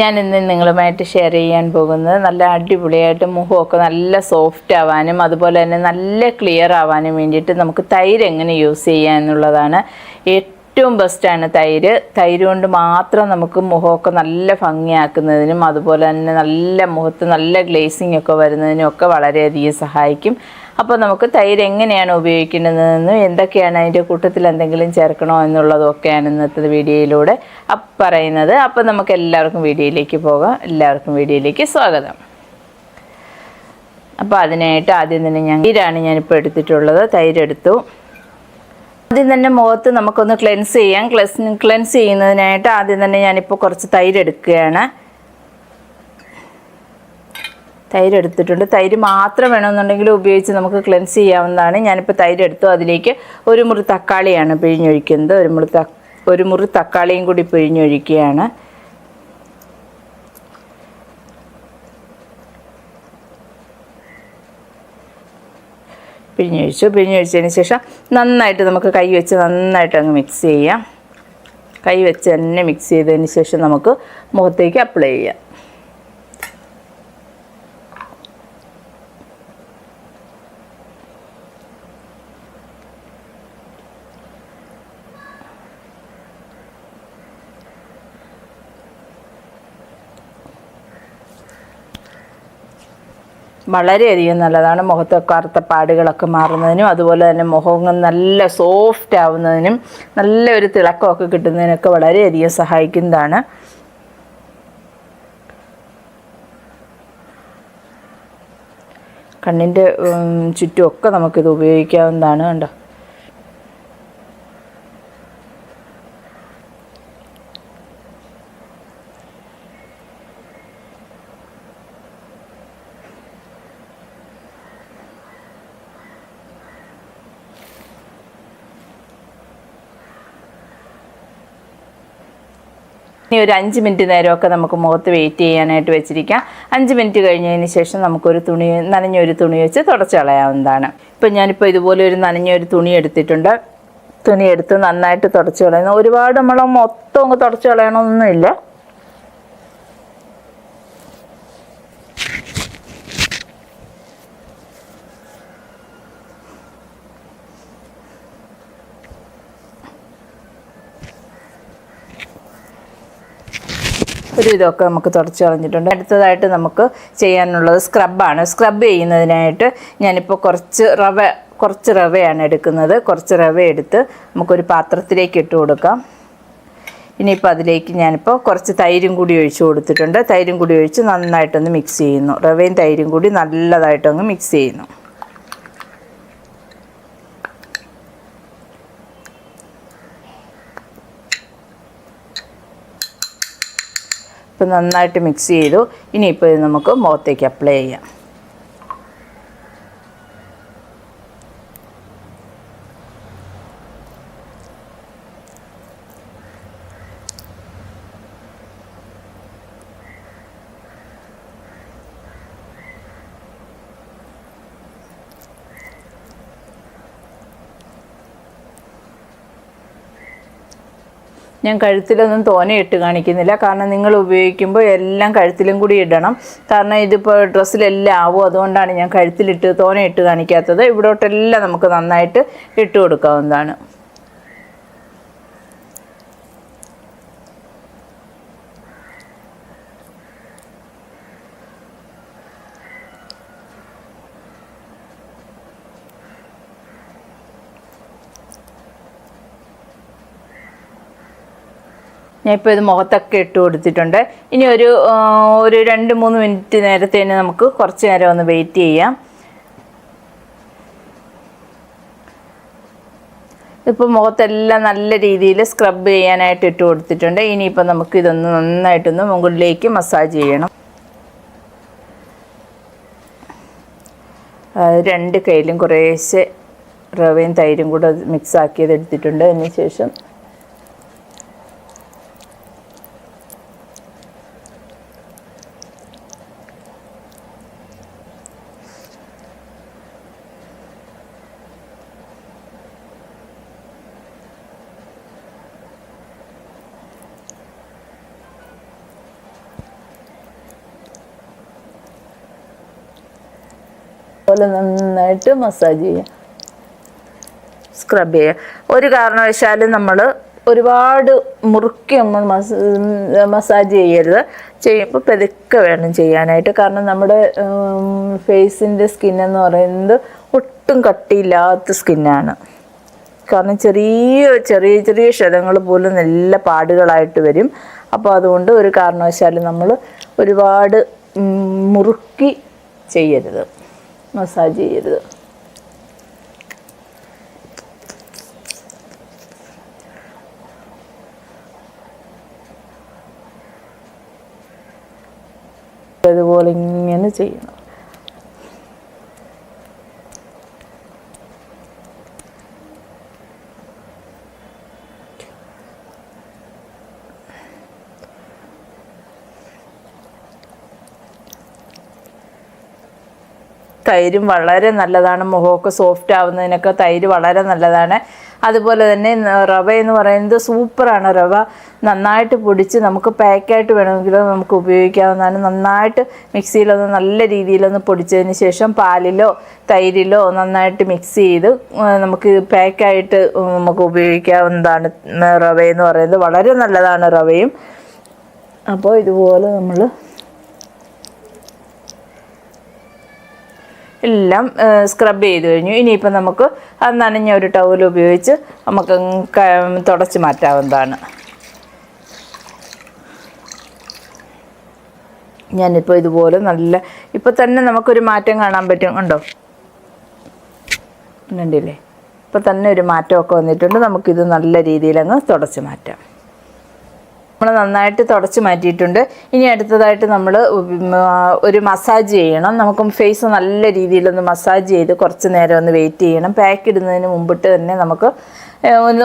ഞാൻ ഇന്ന് നിങ്ങളുമായിട്ട് ഷെയർ ചെയ്യാൻ പോകുന്നത് നല്ല അടിപൊളിയായിട്ട് മുഖമൊക്കെ നല്ല സോഫ്റ്റ് ആവാനും അതുപോലെ തന്നെ നല്ല ക്ലിയർ ആവാനും വേണ്ടിയിട്ട് നമുക്ക് തൈര് എങ്ങനെ യൂസ് ചെയ്യാം എന്നുള്ളതാണ് ഏറ്റവും ബെസ്റ്റാണ് തൈര്. തൈര് കൊണ്ട് മാത്രം നമുക്ക് മുഖമൊക്കെ നല്ല ഭംഗിയാക്കുന്നതിനും അതുപോലെ തന്നെ നല്ല മുഖത്ത് നല്ല ഗ്ലേസിംഗ് ഒക്കെ വരുന്നതിനും ഒക്കെ വളരെയധികം സഹായിക്കും. അപ്പോൾ നമുക്ക് തൈര് എങ്ങനെയാണ് ഉപയോഗിക്കേണ്ടതെന്നും എന്തൊക്കെയാണ് അതിന്റെ കൂട്ടത്തിൽ എന്തെങ്കിലും ചേർക്കണോ എന്നുള്ളതൊക്കെയാണ് ഇന്നത്തെ വീഡിയോയിലൂടെ പറയുന്നത്. അപ്പോൾ നമുക്ക് എല്ലാവർക്കും വീഡിയോയിലേക്ക് പോകാം. എല്ലാവർക്കും വീഡിയോയിലേക്ക് സ്വാഗതം. അപ്പോൾ അതിനായിട്ട് ആദ്യം തന്നെ ഞാൻ തൈരാണ് ഞാനിപ്പോൾ എടുത്തിട്ടുള്ളത്. തൈരെടുത്തു. ആദ്യം തന്നെ മുഖത്ത് നമുക്കൊന്ന് ക്ലെൻസ് ചെയ്യാം. ക്ലെൻസ് ക്ലെൻസ് ചെയ്യുന്നതിനായിട്ട് ആദ്യം തന്നെ ഞാനിപ്പോൾ കുറച്ച് തൈര് എടുക്കുകയാണ് തൈര് എടുത്തിട്ടുണ്ട്. തൈര് മാത്രം വേണമെന്നുണ്ടെങ്കിൽ ഉപയോഗിച്ച് നമുക്ക് ക്ലെൻസ് ചെയ്യാവുന്നതാണ്. ഞാനിപ്പോൾ തൈര് എടുത്തു. അതിലേക്ക് ഒരു മുറി തക്കാളിയാണ് പിഴിഞ്ഞൊഴിക്കുന്നത്. ഒരു മുറി ഒരു മുറി തക്കാളിയും കൂടി പിഴിഞ്ഞൊഴിക്കുകയാണ്. പിഴിഞ്ഞൊഴിച്ചു. പിഴിഞ്ഞൊഴിച്ചതിന് ശേഷം നന്നായിട്ട് നമുക്ക് കൈ വെച്ച് നന്നായിട്ട് അങ്ങ് മിക്സ് ചെയ്യാം. കൈ വെച്ച് തന്നെ മിക്സ് ചെയ്തതിന് ശേഷം നമുക്ക് മുഖത്തേക്ക് അപ്ലൈ ചെയ്യാം. വളരെയധികം നല്ലതാണ്. മുഖത്തെ കറുത്ത പാടുകളൊക്കെ മാറുന്നതിനും അതുപോലെ തന്നെ മുഖം നല്ല സോഫ്റ്റ് ആവുന്നതിനും നല്ല ഒരു തിളക്കമൊക്കെ കിട്ടുന്നതിനൊക്കെ വളരെയധികം സഹായിക്കുന്നതാണ്. കണ്ണിന്റെ ചുറ്റുമൊക്കെ നമുക്കിത് ഉപയോഗിക്കാവുന്നതാണ് കണ്ടോ? ഇനി ഒരു അഞ്ച് മിനിറ്റ് നേരമൊക്കെ നമുക്ക് മുഖത്ത് വെയിറ്റ് ചെയ്യാനായിട്ട് വെച്ചിരിക്കാം. അഞ്ച് മിനിറ്റ് കഴിഞ്ഞതിന് ശേഷം നമുക്കൊരു തുണി നനഞ്ഞൊരു തുണി വെച്ച് തുടച്ച് കളയാവുന്നതാണ്. ഇപ്പം ഞാനിപ്പോൾ ഇതുപോലെ ഒരു നനഞ്ഞൊരു തുണി എടുത്തിട്ടുണ്ട്. തുണി എടുത്ത് നന്നായിട്ട് തുടച്ച് കളയുന്നു. ഒരുപാട് നമ്മൾ മൊത്തം അങ്ങ് തുടച്ച് കളയണമെന്നൊന്നുമില്ല ഒരു ഇതൊക്കെ നമുക്ക് തുടച്ച് കളഞ്ഞിട്ടുണ്ട്. അടുത്തതായിട്ട് നമുക്ക് ചെയ്യാനുള്ളത് സ്ക്രബാണ് സ്ക്രബ് ചെയ്യുന്നതിനായിട്ട് ഞാനിപ്പോൾ കുറച്ച് റവ കുറച്ച് റവയാണ് എടുക്കുന്നത്. കുറച്ച് റവ എടുത്ത് നമുക്കൊരു പാത്രത്തിലേക്ക് ഇട്ട് കൊടുക്കാം. ഇനിയിപ്പോൾ അതിലേക്ക് ഞാനിപ്പോൾ കുറച്ച് തൈരും കൂടി ഒഴിച്ച് കൊടുത്തിട്ടുണ്ട്. തൈരും കൂടി ഒഴിച്ച് നന്നായിട്ടൊന്ന് മിക്സ് ചെയ്യുന്നു. റവയും തൈരും കൂടി നല്ലതായിട്ടൊന്ന് മിക്സ് ചെയ്യുന്നു. ഇപ്പം നന്നായിട്ട് മിക്സ് ചെയ്തു. ഇനിയിപ്പോൾ ഇത് നമുക്ക് മുഖത്തേക്ക് അപ്ലൈ ചെയ്യാം. ഞാൻ കഴുത്തിലൊന്നും തോനെ ഇട്ട് കാണിക്കുന്നില്ല. കാരണം നിങ്ങൾ ഉപയോഗിക്കുമ്പോൾ എല്ലാം കഴുത്തിലും കൂടി ഇടണം. കാരണം ഇതിപ്പോൾ ഡ്രസ്സിലെല്ലാം ആവും. അതുകൊണ്ടാണ് ഞാൻ കഴുത്തിലിട്ട് തോനെ ഇട്ട് കാണിക്കാത്തത്. ഇവിടോട്ടെല്ലാം നമുക്ക് നന്നായിട്ട് ഇട്ട് കൊടുക്കാവുന്നതാണ്. ഞാൻ ഇപ്പോൾ ഇത് മുഖത്തൊക്കെ ഇട്ട് കൊടുത്തിട്ടുണ്ട്. ഇനി ഒരു ഒരു രണ്ട് മൂന്ന് മിനിറ്റ് നേരത്തെ തന്നെ നമുക്ക് കുറച്ച് നേരം ഒന്ന് വെയിറ്റ് ചെയ്യാം. ഇപ്പോൾ മുഖത്തെല്ലാം നല്ല രീതിയിൽ സ്ക്രബ് ചെയ്യാനായിട്ട് ഇട്ട് കൊടുത്തിട്ടുണ്ട്. ഇനിയിപ്പോൾ നമുക്ക് ഇതൊന്ന് നന്നായിട്ടൊന്ന് മുകളിലേക്ക് മസാജ് ചെയ്യണം. രണ്ട് കയ്യിലും കുറേശ്ശെ റവയും തൈരും കൂടെ മിക്സ് ആക്കിയത് എടുത്തിട്ടുണ്ട്. അതിന് ശേഷം അതുപോലെ നന്നായിട്ട് മസാജ് ചെയ്യുക സ്ക്രബ് ചെയ്യുക ഒരു കാരണവശാലും നമ്മൾ ഒരുപാട് മുറുക്കി നമ്മൾ മസ മസാജ് ചെയ്യരുത്. ചെയ്യുമ്പോൾ പെതുക്കെ വേണം ചെയ്യാനായിട്ട്. കാരണം നമ്മുടെ ഫേസിന്റെ എന്ന് പറയുന്നത് ഒട്ടും കട്ടിയില്ലാത്ത സ്കിന്നാണ് കാരണം ചെറിയ ചെറിയ ചെറിയ ക്ഷതങ്ങൾ പോലും നല്ല പാടുകളായിട്ട് വരും. അപ്പോൾ അതുകൊണ്ട് ഒരു കാരണവശാലും നമ്മൾ ഒരുപാട് മുറുക്കി ചെയ്യരുത്. മസാജ് ചെയ്യരുത്. അതുപോലെ ഇങ്ങനെ ചെയ്യണം. തൈരും വളരെ നല്ലതാണ്. മുഖമൊക്കെ സോഫ്റ്റ് ആവുന്നതിനൊക്കെ തൈര് വളരെ നല്ലതാണ്. അതുപോലെ തന്നെ റവ എന്ന് പറയുന്നത് സൂപ്പറാണ് റവ നന്നായിട്ട് പൊടിച്ച് നമുക്ക് പാക്കായിട്ട് വേണമെങ്കിൽ നമുക്ക് ഉപയോഗിക്കാവുന്നതാണ്. നന്നായിട്ട് മിക്സിയിലൊന്ന് നല്ല രീതിയിലൊന്ന് പൊടിച്ചതിന് ശേഷം പാലിലോ തൈരിലോ നന്നായിട്ട് മിക്സ് ചെയ്ത് നമുക്ക് പാക്കായിട്ട് നമുക്ക് ഉപയോഗിക്കാവുന്നതാണ് റവ എന്ന് പറയുന്നത്. വളരെ നല്ലതാണ് റവയും. അപ്പോൾ ഇതുപോലെ നമ്മൾ എല്ലാം സ്ക്രബ് ചെയ്ത് കഴിഞ്ഞു. ഇനിയിപ്പോൾ നമുക്ക് അത് നനഞ്ഞ ഒരു ടവൽ ഉപയോഗിച്ച് നമുക്ക് തുടച്ച് മാറ്റാവുന്നതാണ്. ഞാനിപ്പോൾ ഇതുപോലെ നല്ല ഇപ്പോൾ തന്നെ നമുക്കൊരു മാറ്റം കാണാൻ പറ്റും. ഉണ്ടോ? കണ്ടില്ലേ? ഇപ്പോൾ തന്നെ ഒരു മാറ്റമൊക്കെ വന്നിട്ടുണ്ട്. നമുക്കിത് നല്ല രീതിയിലങ്ങ് തുടച്ച് മാറ്റാം. നമ്മൾ നന്നായിട്ട് തുടച്ച് മാറ്റിയിട്ടുണ്ട്. ഇനി അടുത്തതായിട്ട് നമ്മൾ ഒരു മസാജ് ചെയ്യണം. നമുക്ക് ഫേസ് നല്ല രീതിയിലൊന്ന് മസാജ് ചെയ്ത് കുറച്ച് നേരം ഒന്ന് വെയിറ്റ് ചെയ്യണം. പാക്ക് ഇടുന്നതിന് മുമ്പിട്ട് തന്നെ നമുക്ക്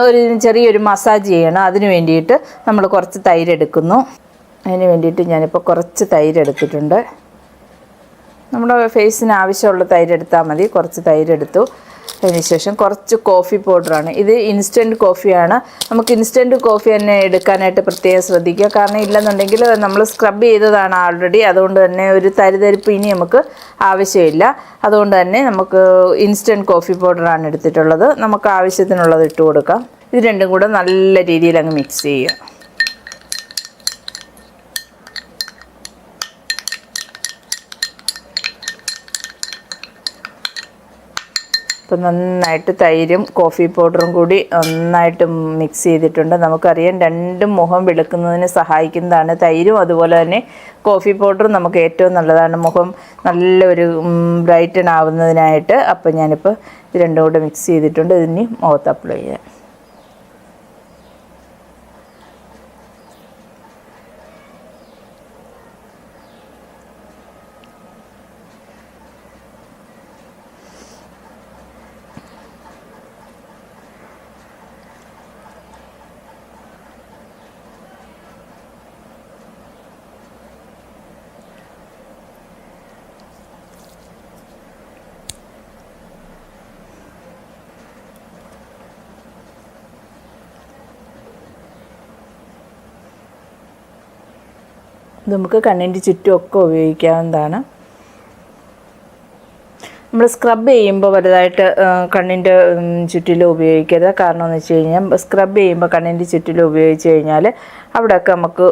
ഒരു ചെറിയൊരു മസാജ് ചെയ്യണം. അതിന് വേണ്ടിയിട്ട് നമ്മൾ കുറച്ച് തൈര് എടുക്കുന്നു. അതിന് വേണ്ടിയിട്ട് ഞാനിപ്പോൾ കുറച്ച് തൈര് എടുത്തിട്ടുണ്ട്. നമ്മുടെ ഫേസിന് ആവശ്യമുള്ള തൈര് എടുത്താൽ മതി. കുറച്ച് തൈര് എടുത്തു. അതിനുശേഷം കുറച്ച് കോഫി പൗഡറാണ് ഇത് ഇൻസ്റ്റന്റ് കോഫിയാണ് നമുക്ക് ഇൻസ്റ്റന്റ് കോഫി തന്നെ എടുക്കാനായിട്ട് പ്രത്യേകം ശ്രദ്ധിക്കുക. കാരണം ഇല്ലെന്നുണ്ടെങ്കിൽ നമ്മൾ സ്ക്രബ് ചെയ്തതാണ് ആൾറെഡി അതുകൊണ്ട് തന്നെ ഒരു തരിതരിപ്പ് ഇനി നമുക്ക് ആവശ്യമില്ല. അതുകൊണ്ട് തന്നെ നമുക്ക് ഇൻസ്റ്റന്റ് കോഫി പൗഡറാണ് എടുത്തിട്ടുള്ളത്. നമുക്ക് ആവശ്യത്തിനുള്ളത് ഇട്ട് കൊടുക്കാം. ഇത് രണ്ടും കൂടെ നല്ല രീതിയിൽ അങ്ങ് മിക്സ് ചെയ്യുക. ഇപ്പം നന്നായിട്ട് തൈരും കോഫി പൗഡറും കൂടി നന്നായിട്ട് മിക്സ് ചെയ്തിട്ടുണ്ട്. നമുക്കറിയാം രണ്ടും മുഖം വെളുക്കുന്നതിന് സഹായിക്കുന്നതാണ് തൈരും അതുപോലെ തന്നെ കോഫി പൗഡറും നമുക്ക് ഏറ്റവും നല്ലതാണ്. മുഖം നല്ലൊരു ബ്രൈറ്റൻ ആവുന്നതിനായിട്ട് അപ്പം ഞാനിപ്പോൾ ഇത് രണ്ടും കൂടെ മിക്സ് ചെയ്തിട്ടുണ്ട്. ഇതിന് മുഖത്ത് അപ്ലൈ ചെയ്യാം. നമുക്ക് കണ്ണിന്റെ ചുറ്റുമൊക്കെ ഉപയോഗിക്കാവുന്നതാണ്. നമ്മൾ സ്ക്രബ് ചെയ്യുമ്പോൾ വലുതായിട്ട് കണ്ണിന്റെ ചുറ്റിൽ ഉപയോഗിക്കരുത്. കാരണം എന്ന് വെച്ച് കഴിഞ്ഞാൽ സ്ക്രബ് ചെയ്യുമ്പോൾ കണ്ണിന്റെ ചുറ്റിൽ ഉപയോഗിച്ച് കഴിഞ്ഞാൽ അവിടെയൊക്കെ നമുക്ക്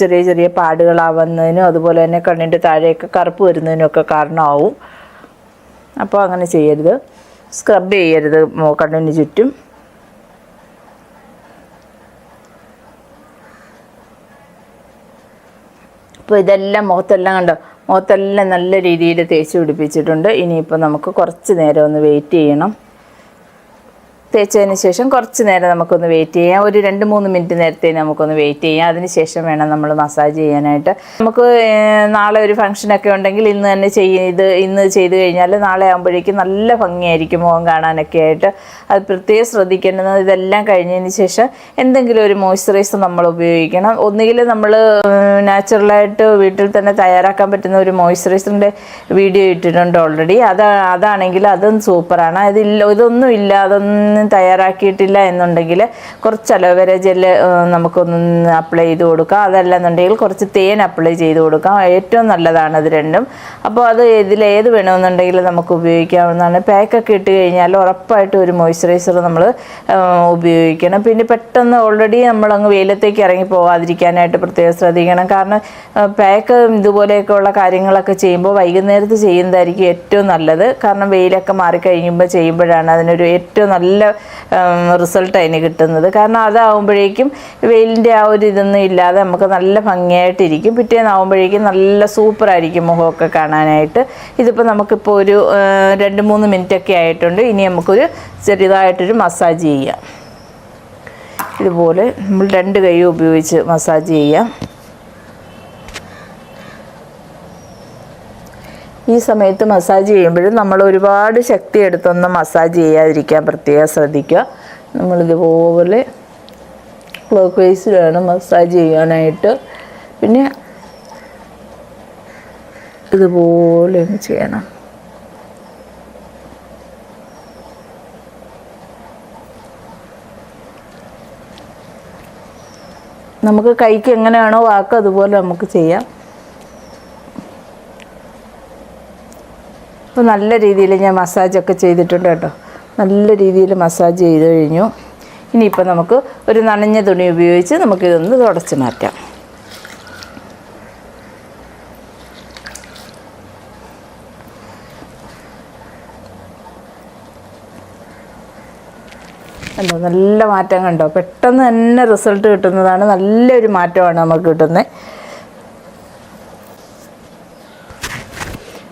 ചെറിയ ചെറിയ പാടുകളാവുന്നതിനും അതുപോലെ തന്നെ കണ്ണിന്റെ താഴെയൊക്കെ കറുപ്പ് വരുന്നതിനൊക്കെ കാരണമാവും. അപ്പോൾ അങ്ങനെ ചെയ്യരുത്. സ്ക്രബ് ചെയ്യരുത് കണ്ണിന് ചുറ്റും. ഇപ്പോൾ ഇതെല്ലാം മുഖത്തെല്ലാം കണ്ടോ? മുഖത്തെല്ലാം നല്ല രീതിയിൽ തേച്ച് പിടിപ്പിച്ചിട്ടുണ്ട്. ഇനിയിപ്പോൾ നമുക്ക് കുറച്ച് നേരം ഒന്ന് വെയിറ്റ് ചെയ്യണം. തേച്ചതിന് ശേഷം കുറച്ച് നേരം നമുക്കൊന്ന് വെയിറ്റ് ചെയ്യാം. ഒരു രണ്ട് മൂന്ന് മിനിറ്റ് നേരത്തെ നമുക്കൊന്ന് വെയിറ്റ് ചെയ്യാം. അതിന് ശേഷം വേണം നമ്മൾ മസാജ് ചെയ്യാനായിട്ട്. നമുക്ക് നാളെ ഒരു ഫംഗ്ഷനൊക്കെ ഉണ്ടെങ്കിൽ ഇന്ന് തന്നെ ചെയ്ത് ഇന്ന് ചെയ്ത് കഴിഞ്ഞാൽ നാളെ ആകുമ്പോഴേക്കും നല്ല ഭംഗിയായിരിക്കും മുഖം കാണാനൊക്കെ ആയിട്ട്. അത് പ്രത്യേകം ശ്രദ്ധിക്കേണ്ടത് ഇതെല്ലാം കഴിഞ്ഞതിന് ശേഷം എന്തെങ്കിലും ഒരു മോയ്സ്ചറൈസർ നമ്മൾ ഉപയോഗിക്കണം. ഒന്നുകിൽ നമ്മൾ നാച്ചുറലായിട്ട് വീട്ടിൽ തന്നെ തയ്യാറാക്കാൻ പറ്റുന്ന ഒരു മോയ്സ്ചറൈസറിന്റെ വീഡിയോ ഇട്ടിട്ടുണ്ട് ഓൾറെഡി അത് അതാണെങ്കിൽ അതും സൂപ്പറാണ് അതില്ല ഇതൊന്നും ഇല്ല അതൊന്നും ഒന്നും തയ്യാറാക്കിയിട്ടില്ല എന്നുണ്ടെങ്കിൽ കുറച്ച് അലോവേര ജെല്ല് നമുക്കൊന്ന് അപ്ലൈ ചെയ്ത് കൊടുക്കാം. അതല്ല എന്നുണ്ടെങ്കിൽ കുറച്ച് തേൻ അപ്ലൈ ചെയ്ത് കൊടുക്കാം. ഏറ്റവും നല്ലതാണ് അത് രണ്ടും. അപ്പോൾ അത് ഇതിൽ ഏത് വേണമെന്നുണ്ടെങ്കിൽ നമുക്ക് ഉപയോഗിക്കാവുന്നതാണ്. പാക്കൊക്കെ ഇട്ട് കഴിഞ്ഞാൽ ഉറപ്പായിട്ടും ഒരു മോയ്സ്ചറൈസർ നമ്മൾ ഉപയോഗിക്കണം. പിന്നെ പെട്ടെന്ന് ഓൾറെഡി നമ്മളങ്ങ് വെയിലത്തേക്ക് ഇറങ്ങി പോകാതിരിക്കാനായിട്ട് പ്രത്യേകം ശ്രദ്ധിക്കണം. കാരണം പാക്ക് ഇതുപോലെയൊക്കെ ഉള്ള കാര്യങ്ങളൊക്കെ ചെയ്യുമ്പോൾ വൈകുന്നേരത്ത് ചെയ്യുന്നതായിരിക്കും ഏറ്റവും നല്ലത്. കാരണം വെയിലൊക്കെ മാറിക്കഴിയുമ്പോൾ ചെയ്യുമ്പോഴാണ് അതിനൊരു ഏറ്റവും നല്ല റിസൾട്ട് അതിന് കിട്ടുന്നത്. കാരണം അതാവുമ്പോഴേക്കും വെയിലിന്റെ ആ ഒരു ഇതൊന്നും ഇല്ലാതെ നമുക്ക് നല്ല ഭംഗിയായിട്ടിരിക്കും. പിറ്റേന്നാവുമ്പോഴേക്കും നല്ല സൂപ്പറായിരിക്കും മുഖമൊക്കെ കാണാനായിട്ട്. ഇതിപ്പോൾ നമുക്കിപ്പോൾ ഒരു രണ്ട് മൂന്ന് മിനിറ്റൊക്കെ ആയിട്ടുണ്ട്. ഇനി നമുക്കൊരു ചെറുതായിട്ടൊരു മസാജ് ചെയ്യാം. ഇതുപോലെ നമ്മൾ രണ്ട് കൈ ഉപയോഗിച്ച് മസാജ് ചെയ്യാം. ഈ സമയത്ത് മസാജ് ചെയ്യുമ്പോഴും നമ്മൾ ഒരുപാട് ശക്തി എടുത്തൊന്നും മസാജ് ചെയ്യാതിരിക്കാൻ പ്രത്യേകം ശ്രദ്ധിക്കുക. നമ്മളിതുപോലെ ക്ലോക്ക് വൈസ് വേണം മസാജ് ചെയ്യാനായിട്ട്. പിന്നെ ഇതുപോലെ ഒന്ന് ചെയ്യണം. നമുക്ക് കൈക്ക് എങ്ങനെയാണോ വാക്ക് അതുപോലെ നമുക്ക് ചെയ്യാം. അപ്പോൾ നല്ല രീതിയിൽ ഞാൻ മസാജൊക്കെ ചെയ്തിട്ടുണ്ട് കേട്ടോ. നല്ല രീതിയിൽ മസാജ് ചെയ്ത് കഴിഞ്ഞു. ഇനിയിപ്പോൾ നമുക്ക് ഒരു നനഞ്ഞ തുണി ഉപയോഗിച്ച് നമുക്കിതൊന്ന് തുടച്ച് മാറ്റാം. കണ്ടോ നല്ല മാറ്റം കണ്ടോ? പെട്ടെന്ന് തന്നെ റിസൾട്ട് കിട്ടുന്നതാണ് നല്ലൊരു മാറ്റമാണ് നമുക്ക് കിട്ടുന്നത്.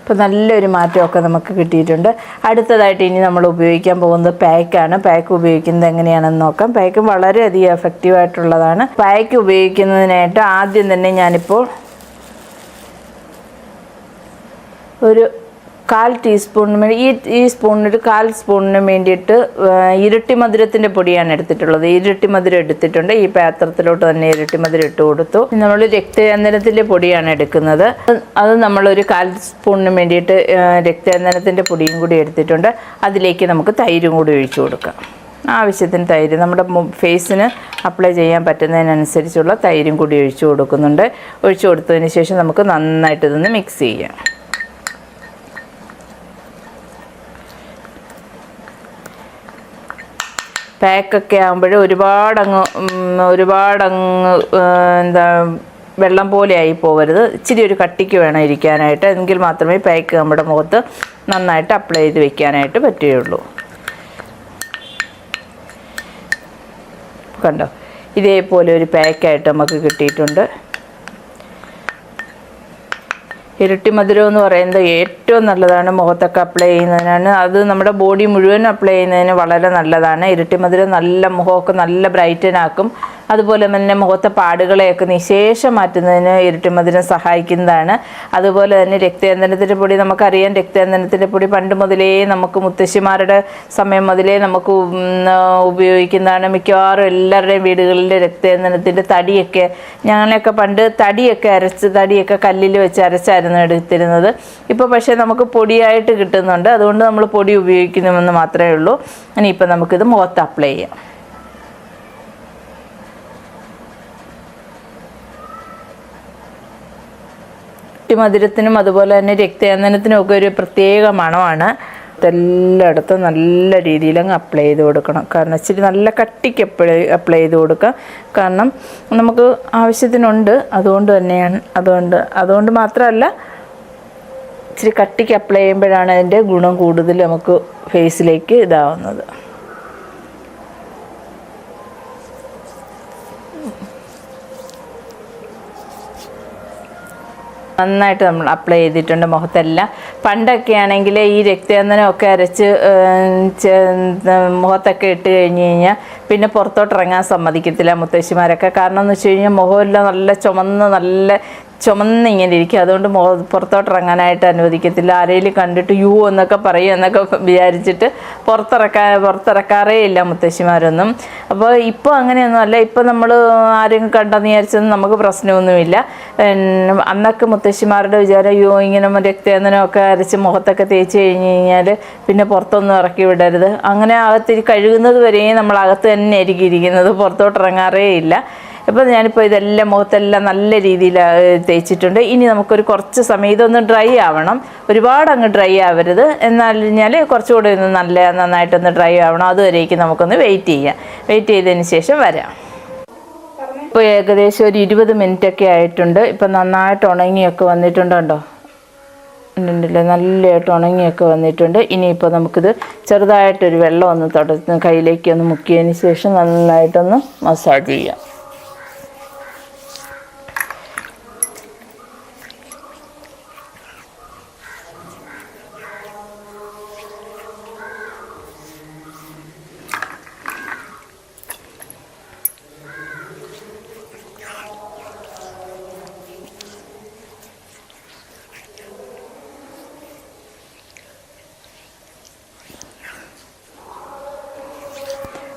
ഇപ്പോൾ നല്ലൊരു മാറ്റമൊക്കെ നമുക്ക് കിട്ടിയിട്ടുണ്ട്. അടുത്തതായിട്ട് ഇനി നമ്മൾ ഉപയോഗിക്കാൻ പോകുന്നത് പാക്കാണ് പാക്ക് ഉപയോഗിക്കുന്നത് എങ്ങനെയാണെന്ന് നോക്കാം. പാക്ക് വളരെയധികം എഫക്റ്റീവായിട്ടുള്ളതാണ് പാക്ക് ഉപയോഗിക്കുന്നതിനായിട്ട് ആദ്യം തന്നെ ഞാനിപ്പോൾ ഒരു കാൽ ടീസ്പൂണിന് ഈ ഈ സ്പൂണിന് കാൽ സ്പൂണിന് വേണ്ടിയിട്ട് ഇരട്ടി മധുരത്തിന്റെ പൊടിയാണ് എടുത്തിട്ടുള്ളത്. ഇരട്ടി മധുരം എടുത്തിട്ടുണ്ട്. ഈ പാത്രത്തിലോട്ട് തന്നെ ഇരട്ടി മധുരം ഇട്ട് കൊടുത്തു. നമ്മൾ രക്തചന്ദനത്തിന്റെ പൊടിയാണ് എടുക്കുന്നത്. അത് നമ്മളൊരു കാൽ സ്പൂണിന് വേണ്ടിയിട്ട് രക്തചന്ദനത്തിന്റെ പൊടിയും കൂടി എടുത്തിട്ടുണ്ട്. അതിലേക്ക് നമുക്ക് തൈരും കൂടി ഒഴിച്ചു കൊടുക്കാം. ആവശ്യത്തിന് തൈര് നമ്മുടെ ഫേസിന് അപ്ലൈ ചെയ്യാൻ പറ്റുന്നതിനനുസരിച്ചുള്ള തൈരും കൂടി ഒഴിച്ചു കൊടുക്കുന്നുണ്ട്. ഒഴിച്ചു കൊടുത്തതിന് ശേഷം നമുക്ക് നന്നായിട്ട് ഇതൊന്ന് മിക്സ് ചെയ്യാം. പാക്കൊക്കെ ആകുമ്പോൾ ഒരുപാടങ്ങ് ഒരുപാടങ്ങ് എന്താ വെള്ളം പോലെ ആയി പോകരുത് ഇച്ചിരി ഒരു കട്ടിക്ക് വേണം ഇരിക്കാനായിട്ട്. എങ്കിൽ മാത്രമേ പാക്ക് നമ്മുടെ മുഖത്ത് നന്നായിട്ട് അപ്ലൈ ചെയ്ത് വെക്കാനായിട്ട് പറ്റുകയുള്ളൂ. കണ്ടോ? ഇതേപോലെ ഒരു പാക്കായിട്ട് നമുക്ക് കിട്ടിയിട്ടുണ്ട്. ഇരട്ടി മധുരം എന്ന് പറയുന്നത് ഏറ്റവും നല്ലതാണ്. മുഖത്തൊക്കെ അപ്ലൈ ചെയ്യുന്നതിനാണ്. അത് നമ്മുടെ ബോഡി മുഴുവൻ അപ്ലൈ ചെയ്യുന്നതിന് വളരെ നല്ലതാണ്. ഇരട്ടി മധുരം നല്ല മുഖമൊക്കെ നല്ല ബ്രൈറ്റൻ ആക്കും അതുപോലെ തന്നെ മുഖത്തെ പാടുകളെയൊക്കെ നിശേഷം മാറ്റുന്നതിന് ഇരുട്ടുമതിനെ സഹായിക്കുന്നതാണ്. അതുപോലെ തന്നെ രക്തചന്ദനത്തിന്റെ പൊടി നമുക്കറിയാം. രക്തചന്ദനത്തിന്റെ പൊടി പണ്ട് മുതലേ നമുക്ക് മുത്തശ്ശിമാരുടെ സമയം മുതലേ നമുക്ക് ഉപയോഗിക്കുന്നതാണ്. മിക്കവാറും എല്ലാവരുടെയും വീടുകളിലെ രക്തചന്ദനത്തിന്റെ തടിയൊക്കെ ഞങ്ങളൊക്കെ പണ്ട് തടിയൊക്കെ അരച്ച് തടിയൊക്കെ കല്ലിൽ വെച്ച് അരച്ചായിരുന്നു എടുത്തിരുന്നത്. ഇപ്പോൾ പക്ഷേ നമുക്ക് പൊടിയായിട്ട് കിട്ടുന്നുണ്ട്. അതുകൊണ്ട് നമ്മൾ പൊടി ഉപയോഗിക്കുന്നുവെന്ന് മാത്രമേ ഉള്ളൂ. ഇനിയിപ്പോൾ നമുക്കിത് മുഖത്ത് അപ്ലൈ ചെയ്യാം. മധുരത്തിനും അതുപോലെ തന്നെ രക്തയാന്തനത്തിനും ഒക്കെ ഒരു പ്രത്യേക മണമാണ്. എല്ലായിടത്തും നല്ല രീതിയിൽ അങ്ങ് അപ്ലൈ ചെയ്ത് കൊടുക്കണം. കാരണം ഇച്ചിരി നല്ല കട്ടിക്ക് അപ്ലൈ അപ്ലൈ ചെയ്ത് കൊടുക്കുക. കാരണം നമുക്ക് ആവശ്യത്തിനുണ്ട്. അതുകൊണ്ട് തന്നെയാണ്. അതുകൊണ്ട് അതുകൊണ്ട് മാത്രമല്ല ഇച്ചിരി കട്ടിക്ക് അപ്ലൈ ചെയ്യുമ്പോഴാണ് അതിന്റെ ഗുണം കൂടുതൽ നമുക്ക് ഫേസിലേക്ക് ഇതാവുന്നത്. നന്നായിട്ട് നമ്മൾ അപ്ലൈ ചെയ്തിട്ടുണ്ട് മുഖത്തെല്ലാം. പണ്ടൊക്കെ ആണെങ്കിൽ ഈ രക്തചന്ദനമൊക്കെ അരച്ച് മുഖത്തൊക്കെ ഇട്ട് കഴിഞ്ഞ് കഴിഞ്ഞാൽ പിന്നെ പുറത്തോട്ട് ഇറങ്ങാൻ സമ്മതിക്കത്തില്ല മുത്തശ്ശിമാരൊക്കെ. കാരണം എന്ന് വെച്ച് കഴിഞ്ഞാൽ മുഖമെല്ലാം നല്ല ചുമന്ന് നല്ല ചുമന്ന് ഇങ്ങനെ ഇരിക്കും അതുകൊണ്ട് പുറത്തോട്ടിറങ്ങാനായിട്ട് അനുവദിക്കത്തില്ല. ആരെങ്കിലും കണ്ടിട്ട് യു എന്നൊക്കെ പറയും എന്നൊക്കെ വിചാരിച്ചിട്ട് പുറത്തിറക്കാ പുറത്തിറക്കാറേ ഇല്ല മുത്തശ്ശിമാരൊന്നും. അപ്പോൾ ഇപ്പോൾ അങ്ങനെയൊന്നും അല്ല. ഇപ്പോൾ നമ്മൾ ആരെങ്കിലും കണ്ടെന്ന് വിചാരിച്ചൊന്നും നമുക്ക് പ്രശ്നമൊന്നുമില്ല. അന്നൊക്കെ മുത്തശ്ശിമാരുടെ വിചാരം യു ഇങ്ങനെ രക്തേന്ദനമൊക്കെ അരച്ച് മുഖത്തൊക്കെ തേച്ച് കഴിഞ്ഞ് കഴിഞ്ഞാൽ പിന്നെ പുറത്തൊന്നും ഇറക്കി വിടരുത്. അങ്ങനെ അകത്തിരി കഴുകുന്നത് വരെയും നമ്മൾ അകത്ത് തന്നെ ആയിരിക്കും ഇരിക്കുന്നത് പുറത്തോട്ട് ഇറങ്ങാറേ ഇല്ല അപ്പോൾ ഞാനിപ്പോൾ ഇതെല്ലാം മുഖത്തെല്ലാം നല്ല രീതിയിൽ തേച്ചിട്ടുണ്ട്. ഇനി നമുക്കൊരു കുറച്ച് സമയം ഇതൊന്ന് ഡ്രൈ ആവണം. ഒരുപാട് അങ്ങ് ഡ്രൈ ആവരുത്. എന്നാൽ കഴിഞ്ഞാൽ കുറച്ചുകൂടി ഒന്ന് നല്ല നന്നായിട്ടൊന്ന് ഡ്രൈ ആവണം. അതുവരേക്കും നമുക്കൊന്ന് വെയിറ്റ് ചെയ്യാം. വെയിറ്റ് ചെയ്തതിന് ശേഷം വരാം. ഇപ്പോൾ ഏകദേശം ഒരു ഇരുപത് മിനിറ്റ് ഒക്കെ ആയിട്ടുണ്ട്. ഇപ്പം നന്നായിട്ട് ഉണങ്ങിയൊക്കെ വന്നിട്ടുണ്ടോ ഉണ്ടല്ലേ നല്ലതായിട്ട് ഉണങ്ങിയൊക്കെ വന്നിട്ടുണ്ട്. ഇനിയിപ്പോൾ നമുക്കിത് ചെറുതായിട്ടൊരു വെള്ളം ഒന്ന് തുടച്ച് കയ്യിലേക്ക് ഒന്ന് മുക്കിയതിന് ശേഷം നന്നായിട്ടൊന്ന് മസാജ് ചെയ്യാം.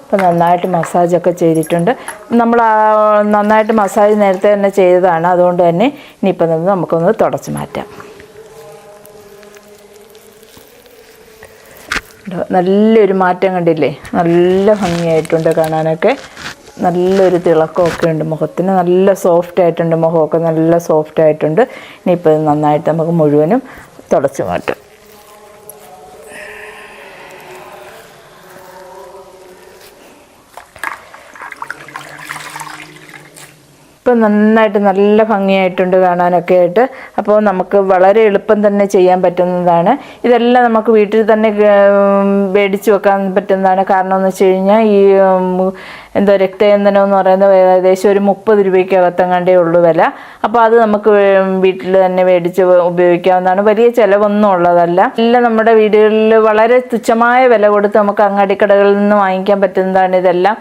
അപ്പോൾ നന്നായിട്ട് മസാജൊക്കെ ചെയ്തിട്ടുണ്ട്. നമ്മൾ നന്നായിട്ട് മസാജ് നേരത്തെ തന്നെ ചെയ്തതാണ്. അതുകൊണ്ട് തന്നെ ഇനിയിപ്പോൾ നിന്ന് നമുക്കൊന്ന് തുടച്ച് മാറ്റാം? നല്ലൊരു മാറ്റം കണ്ടില്ലേ? നല്ല ഭംഗിയായിട്ടുണ്ട് കാണാനൊക്കെ. നല്ലൊരു തിളക്കമൊക്കെ ഉണ്ട് മുഖത്തിന്. നല്ല സോഫ്റ്റ് ആയിട്ടുണ്ട് മുഖമൊക്കെ. നല്ല സോഫ്റ്റ് ആയിട്ടുണ്ട്. ഇനിയിപ്പോൾ നന്നായിട്ട് നമുക്ക് മുഴുവനും തുടച്ചു മാറ്റാം. ഇപ്പം നന്നായിട്ട് നല്ല ഭംഗിയായിട്ടുണ്ട് കാണാനൊക്കെ ആയിട്ട് അപ്പോൾ നമുക്ക് വളരെ എളുപ്പം തന്നെ ചെയ്യാൻ പറ്റുന്നതാണ്. ഇതെല്ലാം നമുക്ക് വീട്ടിൽ തന്നെ മേടിച്ച് വെക്കാൻ പറ്റുന്നതാണ്. കാരണം എന്ന് വെച്ച് കഴിഞ്ഞാൽ ഈ എന്തോ രക്തചന്ദനം എന്ന് പറയുന്നത് ഏകദേശം ഒരു മുപ്പത് രൂപയ്ക്ക് അകത്തങ്ങാണ്ടേ ഉള്ളൂ വില. അപ്പോൾ അത് നമുക്ക് വീട്ടിൽ തന്നെ മേടിച്ച് ഉപയോഗിക്കാവുന്നതാണ്. വലിയ ചിലവൊന്നും ഉള്ളതല്ല. എല്ലാം നമ്മുടെ വീടുകളിൽ വളരെ തുച്ഛമായ വില കൊടുത്ത് നമുക്ക് അങ്ങാടിക്കടകളിൽ നിന്ന് വാങ്ങിക്കാൻ പറ്റുന്നതാണ് ഇതെല്ലാം.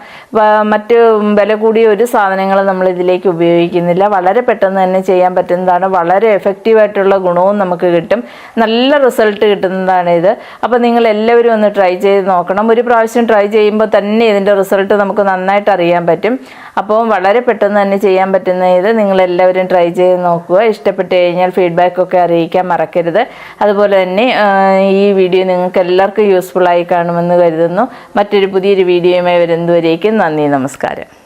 മറ്റ് വില കൂടിയ ഒരു സാധനങ്ങൾ നമ്മൾ ഇതിലേക്ക് ഉപയോഗിക്കുന്നില്ല. വളരെ പെട്ടെന്ന് തന്നെ ചെയ്യാൻ പറ്റുന്നതാണ്. വളരെ എഫക്റ്റീവായിട്ടുള്ള ഗുണവും നമുക്ക് കിട്ടും. നല്ല റിസൾട്ട് കിട്ടുന്നതാണ് ഇത്. അപ്പോൾ നിങ്ങൾ എല്ലാവരും ഒന്ന് ട്രൈ ചെയ്ത് നോക്കണം. ഒരു പ്രാവശ്യം ട്രൈ ചെയ്യുമ്പോൾ തന്നെ ഇതിന്റെ റിസൾട്ട് നമുക്ക് നന്നായിട്ട് അറിയാൻ പറ്റും. അപ്പോൾ വളരെ പെട്ടെന്ന് തന്നെ ചെയ്യാൻ പറ്റുന്ന ഇത് നിങ്ങളെല്ലാവരും ട്രൈ ചെയ്ത് നോക്കുക. ഇഷ്ടപ്പെട്ട് കഴിഞ്ഞാൽ ഫീഡ്ബാക്കൊക്കെ അറിയിക്കാൻ മറക്കരുത്. അതുപോലെ തന്നെ ഈ വീഡിയോ നിങ്ങൾക്ക് എല്ലാവർക്കും യൂസ്ഫുൾ ആയി കാണുമെന്ന് കരുതുന്നു. മറ്റൊരു പുതിയൊരു വീഡിയോയുമായി വരുന്നതുവരേക്കും നന്ദി നമസ്കാരം.